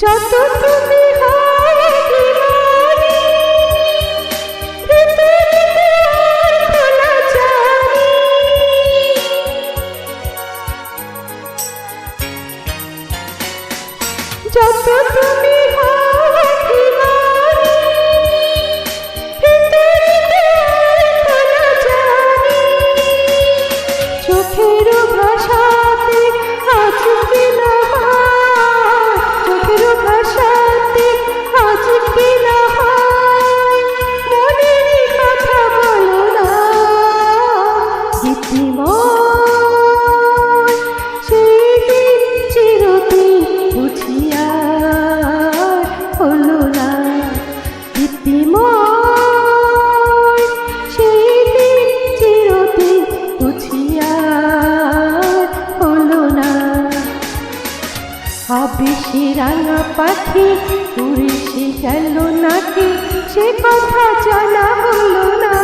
যত তুমি আবেশে রাঙা পাখি উড়ে সে গেল নাকি? সে কথা জানা হলো না।